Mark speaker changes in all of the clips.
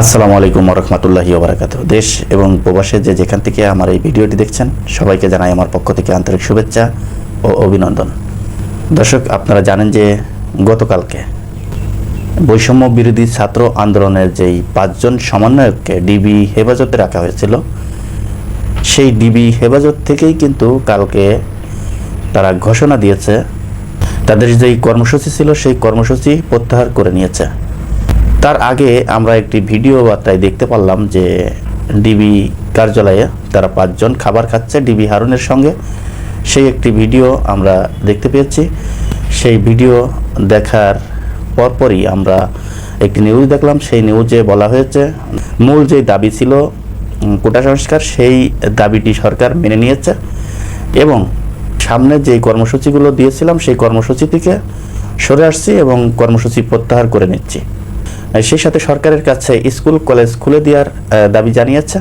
Speaker 1: আসসালামু আলাইকুম রহমতুল্লাহি ওবরাকাত দেশ এবং প্রবাসে যে যেখান থেকে আমার এই ভিডিওটি দেখছেন, সবাইকে জানাই আমার পক্ষ থেকে আন্তরিক শুভেচ্ছা ও অভিনন্দন। দর্শক, আপনারা জানেন যে গতকালকে বৈষম্য বিরোধী ছাত্র আন্দোলনের যেই পাঁচজন সমন্বয়ককে ডিবি হেফাজতে রাখা হয়েছিল, সেই ডিবি হেফাজত থেকেই কিন্তু কালকে তারা ঘোষণা দিয়েছে, তাদের যেই কর্মসূচি ছিল, সেই কর্মসূচি প্রত্যাহার করে নিয়েছে। তার আগে আমরা একটি ভিডিও বার্তায় দেখতে পারলাম যে ডিবি কার্যালয়ে তারা পাঁচজন খাবার খাচ্ছে ডিবি হারুনের সঙ্গে। সেই একটি ভিডিও আমরা দেখতে পেয়েছি। সেই ভিডিও দেখার পরপরই আমরা একটি নিউজ দেখলাম। সেই নিউজে বলা হয়েছে, মূল যে দাবি ছিল কোটা সংস্কার, সেই দাবিটি সরকার মেনে নিয়েছে এবং সামনে যে কর্মসূচিগুলো দিয়েছিলাম, সেই কর্মসূচি থেকে সরে আসছি এবং কর্মসূচি প্রত্যাহার করে নিচ্ছি। সেই সাথে সরকারের কাছে স্কুল, কলেজ খুলে দেওয়ার দাবি জানিয়েছে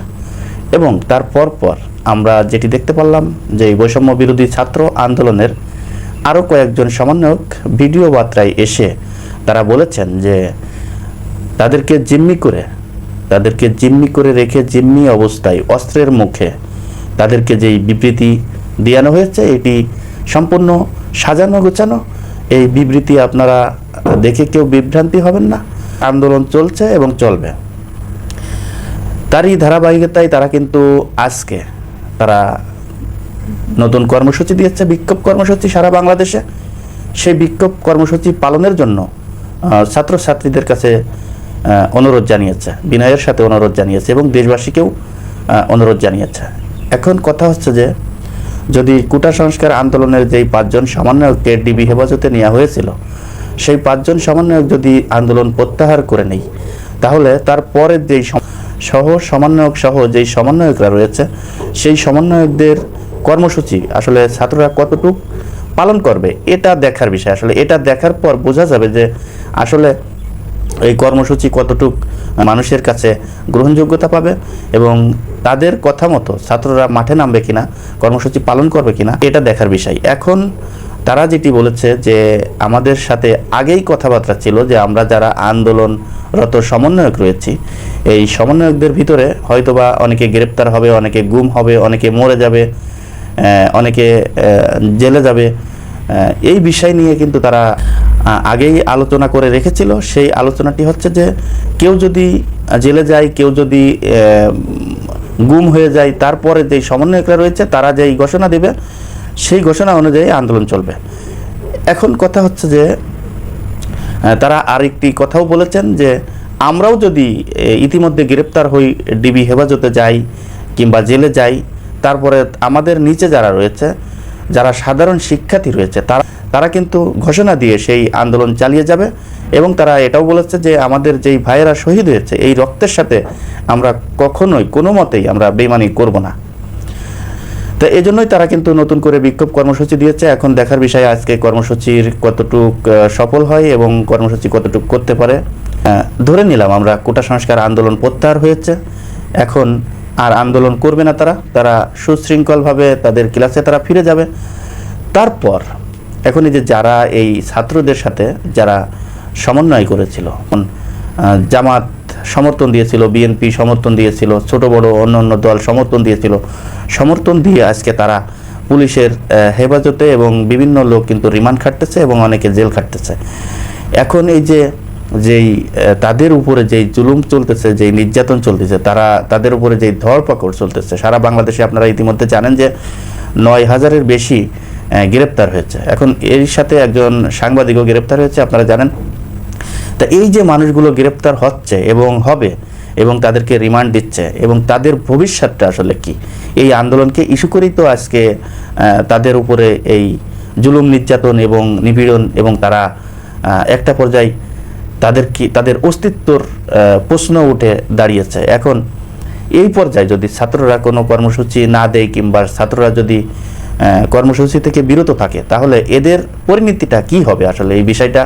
Speaker 1: এবং তার পর পর আমরা যেটি দেখতে পারলাম যে বৈষম্য বিরোধী ছাত্র আন্দোলনের আরও কয়েকজন সমন্বয়ক ভিডিও বার্তায় এসে তারা বলেছেন যে তাদেরকে জিম্মি করে, তাদেরকে জিম্মি করে রেখে জিম্মি অবস্থায় অস্ত্রের মুখে তাদেরকে যেই বিবৃতি দেওয়ানো হয়েছে, এটি সম্পূর্ণ সাজানো গোছানো। এই বিবৃতি আপনারা দেখে কেউ বিভ্রান্তি হবেন না। আন্দোলন চলছে এবং চলবে। তারই ধারাবাহিকতায় তারা কিন্তু আজকে তারা নতুন কর্মসূচি দিয়েছে, বিক্ষোভ কর্মসূচি সারা বাংলাদেশে। সেই বিক্ষোভ কর্মসূচি পালনের জন্য ছাত্রছাত্রীদের কাছে অনুরোধ জানিয়েছে, বিনয়ের সাথে অনুরোধ জানিয়েছে এবং দেশবাসীকেও অনুরোধ জানিয়েছে। এখন কথা হচ্ছে যে, যদি কুটা সংস্কার আন্দোলনের যেই পাঁচজন সামান্য কেডিবি হেফাজতে নেওয়া হয়েছিল সেই পাঁচজন সমন্বয়ক যদি আন্দোলন প্রত্যাহার করে নেই, তাহলে তারপরের যেই সম- সহ সমন্বয়ক সহ যেই সমন্বয়করা রয়েছে, সেই সমন্বয়কদের কর্মসূচি আসলে ছাত্ররা কতটুক পালন করবে, এটা দেখার বিষয়। আসলে এটা দেখার পর বোঝা যাবে যে আসলে এই কর্মসূচি কতটুক মানুষের কাছে গ্রহণযোগ্যতা পাবে এবং তাদের কথা মতো ছাত্ররা মাঠে নামবে কিনা, কর্মসূচি পালন করবে কিনা, এটা দেখার বিষয়। এখন তারা যেটি বলেছে যে আমাদের সাথে আগেই কথাবার্তা ছিল যে আমরা যারা আন্দোলনরত সমন্বয়ক রয়েছি, এই সমন্বয়কদের ভিতরে হয়তোবা অনেকে গ্রেপ্তার হবে, অনেকে গুম হবে, অনেকে মরে যাবে অনেকে জেলে যাবে এই বিষয় নিয়ে কিন্তু তারা আগেই আলোচনা করে রেখেছিল। সেই আলোচনাটি হচ্ছে যে কেউ যদি জেলে যায়, কেউ যদি গুম হয়ে যায়, তারপরে যেই সমন্বয়করা রয়েছে, তারা যেই ঘোষণা দেবে সেই ঘোষণা অনুযায়ী আন্দোলন চলবে। এখন কথা হচ্ছে যে তারা আরেকটি কথাও বলেছেন যে, আমরাও যদি ইতিমধ্যে গ্রেপ্তার হই, ডিবি হেফাজতে যাই কিংবা জেলে যাই, তারপরে আমাদের নিচে যারা রয়েছে, যারা সাধারণ শিক্ষার্থী রয়েছে, তারা তারা কিন্তু ঘোষণা দিয়ে সেই আন্দোলন চালিয়ে যাবে এবং তারা এটাও বলেছে যে, আমাদের যেই ভাইয়েরা শহীদ হয়েছে, এই রক্তের সাথে আমরা কখনোই, কোনো মতেই আমরা বেমানি করব না। তো এই জন্যই তারা কিন্তু নতুন করে বিক্ষোভ কর্মসূচি দিয়েছে। এখন দেখার বিষয় আজকে কর্মসূচির কতটুক সফল হয় এবং কর্মসূচি কতটুক করতে পারে। ধরে নিলাম আমরা কোটা সংস্কার আন্দোলন প্রত্যাহার হয়েছে। এখন আর আন্দোলন করবে না তারা। তারা সুশৃঙ্খলভাবে তাদের ক্লাসে তারা ফিরে যাবে। তারপর এখন এই যে যারা এই ছাত্রদের সাথে যারা সমন্বয় করেছিল জামাত সমর্থন দিয়েছিল, বিএনপি সমর্থন দিয়েছিল, ছোট, বড় অন্য অন্য দল সমর্থন দিয়েছিল সমর্থন দিয়ে আজকে তারা পুলিশের হেফাজতে এবং বিভিন্ন লোক কিন্তু রিমান্ড খাটতেছে এবং অনেকে জেল খাটতেছে। এখন এই যে, যেই তাদের উপরে যেই জুলুম চলতেছে, যেই নির্যাতন চলতেছে, তারা, তাদের উপরে যেই ধরপাকড় চলতেছে, সারা বাংলাদেশে আপনারা ইতিমধ্যে জানেন যে নয় হাজারের বেশি গ্রেপ্তার হয়েছে। এখন এর সাথে একজন সাংবাদিকও গ্রেপ্তার হয়েছে, আপনারা জানেন। তা এই যে মানুষগুলো গ্রেপ্তার হচ্ছে এবং হবে এবং তাদেরকে রিমান্ড দিচ্ছে। এবং তাদের ভবিষ্যৎটা আসলে কি? এই আন্দোলনকে ইস্যু করেই তো আজকে তাদের উপরে এই জুলুম নির্যাতন এবং নিপীড়ন এবং তারা একটা পর্যায়ে তাদের কি, তাদের অস্তিত্বর প্রশ্ন উঠে দাঁড়িয়েছে। এখন এই পর্যায়ে যদি ছাত্ররা কোনো কর্মসূচি না দেয় কিংবা ছাত্ররা যদি কর্মসূচি থেকে বিরত থাকে, তাহলে এদের পরিণতিটা কি হবে? আসলে এই বিষয়টা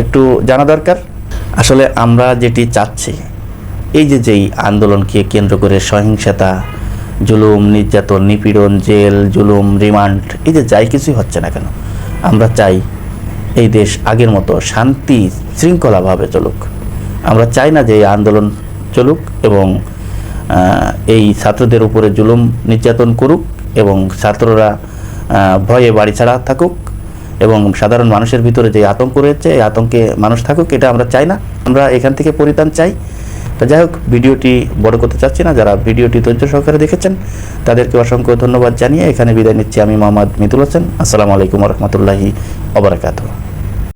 Speaker 1: একটু জানা দরকার। আসলে আমরা যেটি চাচ্ছি এই যে যেই আন্দোলনকে কেন্দ্র করে সহিংসতা, জুলুম, নির্যাতন, নিপীড়ন, জেল, জুলুম, রিমান্ড, এই যে যাই কিছুই হচ্ছে না কেন, আমরা চাই এই দেশ আগের মতো শান্তি শৃঙ্খলাভাবে চলুক। আমরা চাই না যে এই আন্দোলন চলুক এবং এই ছাত্রদের উপরে জুলুম, নির্যাতন করুক এবং ছাত্ররা ভয়ে বাড়ি ছাড়া থাকুক এবং সাধারণ মানুষের ভিতরে যে আতঙ্ক রয়েছে, এই আতঙ্কে মানুষ থাকুক, এটা আমরা চাই না। আমরা এখান থেকে পরিত্রাণ চাই। তো যাই হোক, ভিডিওটি বড় করতে চাচ্ছি না, যারা ভিডিওটি ধৈর্য সহকারে দেখেছেন, তাদেরকে অসংখ্য ধন্যবাদ জানিয়ে এখানে বিদায় নিচ্ছি আমি মোহাম্মদ মিতুল হোসেন। আসসালামু আলাইকুম রহমতুল্লাহি ওবরাকাতুহ